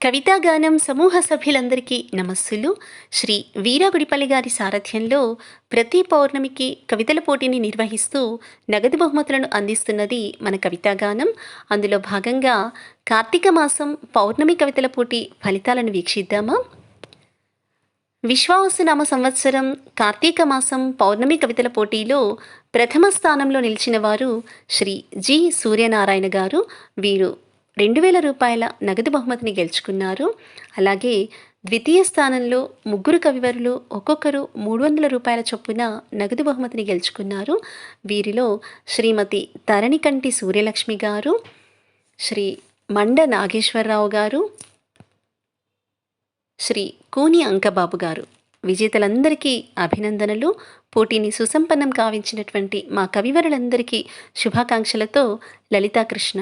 కవితాగానం సమూహ సభ్యులందరికీ నమస్సులు. శ్రీ వీరాగుడిపల్లి గారి సారథ్యంలో ప్రతి పౌర్ణమికి కవితల పోటీని నిర్వహిస్తూ నగదు బహుమతులను అందిస్తున్నది మన కవితాగానం. అందులో భాగంగా కార్తీక మాసం పౌర్ణమి కవితల పోటీ ఫలితాలను వీక్షిద్దామా? విశ్వాసనామ సంవత్సరం కార్తీక మాసం పౌర్ణమి కవితల పోటీలో ప్రథమ స్థానంలో నిలిచిన వారు శ్రీ జి సూర్యనారాయణ గారు. వీరు రెండు వేల రూపాయల నగదు బహుమతిని గెలుచుకున్నారు. అలాగే ద్వితీయ స్థానంలో ముగ్గురు కవివరులు ఒక్కొక్కరు మూడు వందల రూపాయల చొప్పున నగదు బహుమతిని గెలుచుకున్నారు. వీరిలో శ్రీమతి తరణికంటి సూర్యలక్ష్మి గారు శ్రీ మండ నాగేశ్వరరావు గారు శ్రీ కూని అంకబాబు గారు. విజేతలందరికీ అభినందనలు. పోటీని సుసంపన్నం కావించినటువంటి మా కవివరులందరికీ శుభాకాంక్షలతో లలితాకృష్ణ.